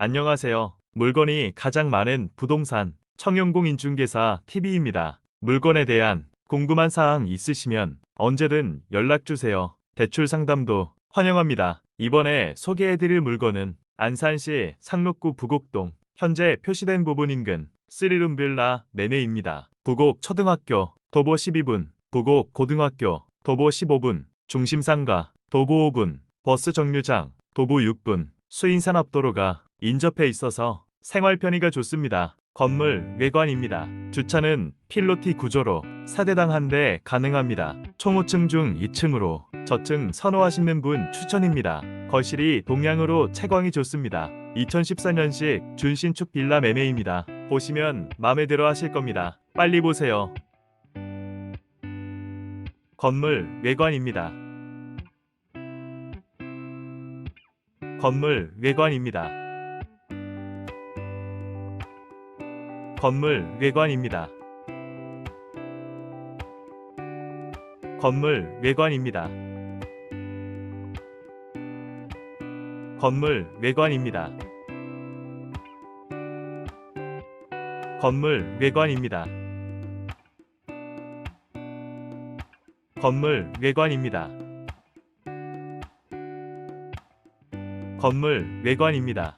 안녕하세요. 물건이 가장 많은 부동산 청영공 인중개사 TV입니다. 물건에 대한 궁금한 사항 있으시면 언제든 연락 주세요. 대출 상담도 환영합니다. 이번에 소개해드릴 물건은 안산시 상록구 부곡동 현재 표시된 부분 인근 3룸 빌라 매매입니다. 부곡 초등학교 도보 12분, 부곡 고등학교 도보 15분, 중심상가 도보 5분, 버스 정류장 도보 6분, 수인산업도로가 인접해 있어서 생활 편의가 좋습니다. 건물 외관입니다. 주차는 필로티 구조로 4대당 한 대 가능합니다. 총 5층 중 2층으로 저층 선호하시는 분 추천입니다. 거실이 동양으로 채광이 좋습니다. 2014년식 준신축 빌라 매매입니다. 보시면 마음에 들어 하실 겁니다. 빨리 보세요. 건물 외관입니다. 건물 외관입니다. 건물 외관입니다. 건물 외관입니다. 건물 외관입니다. 건물 외관입니다. 건물 외관입니다. 건물 외관입니다.